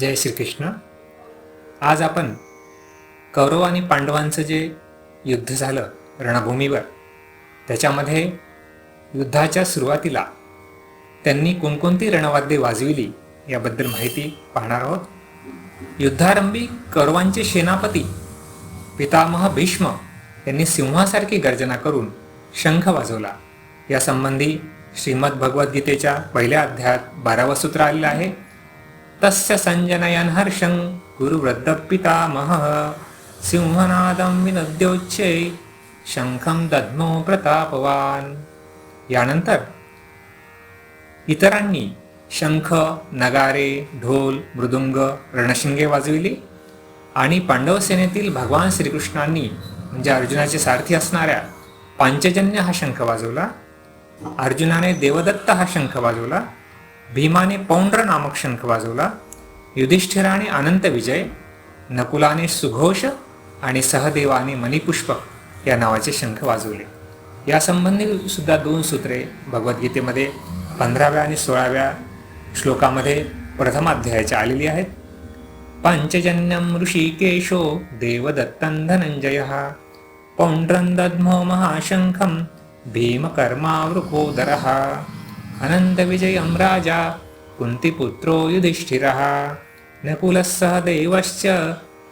जय श्रीकृष्ण. आज आपण कौरव आणि पांडवांचं जे युद्ध झालं रणभूमीवर त्याच्यामध्ये युद्धाच्या सुरुवातीला त्यांनी कोणकोणती रणवाद्ये वाजविली याबद्दल माहिती पाहणार आहोत. युद्धारंभी कौरवांचे सेनापती पितामह भीष्म यांनी सिंहासारखी गर्जना करून शंख वाजवला. यासंबंधी श्रीमद भगवद्गीतेच्या पहिल्या अध्यायात बारावं सूत्र आलेलं आहे. तस्य संजनयन हर्षं गुरुवृद्धपितामह। सिंहनादं विनद्योच्चे शंखं दद्मो प्रतापवान। यानंतर इतरांनी शंख नगारे ढोल मृदुंग रणशिंगे वाजविली आणि पांडव सेनेतील भगवान श्रीकृष्णांनी म्हणजे अर्जुनाचे सारथी असणाऱ्या पांचजन्य हा शंख वाजवला अर्जुनाने देवदत्त हा शंख वाजवला भीमाने पौंड्र नामक शंख वाजवला. युधिष्ठिराने अनंत विजय नकुलाने सुघोष आणि सहदेवाने मणिपुष्पक या नावाचे शंख वाजवले. यासंबंधी सुद्धा दोन सूत्रे भगवद्गीतेमध्ये पंधराव्या आणि सोळाव्या श्लोकामध्ये प्रथमाध्यायाच्या आलेली आहेत. पंचजन्यम ऋषिकेशो देवदत्तं धनञ्जयः पौण्ड्रं दद्मो महाशङ्खं भीमकर्मावृकोदरः अनन्तविजयं राजा कुन्तिपुत्रो युधिष्ठिरः। नकुलः सह देवश्च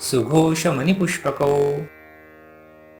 सुघोषमणिपुष्पकौ।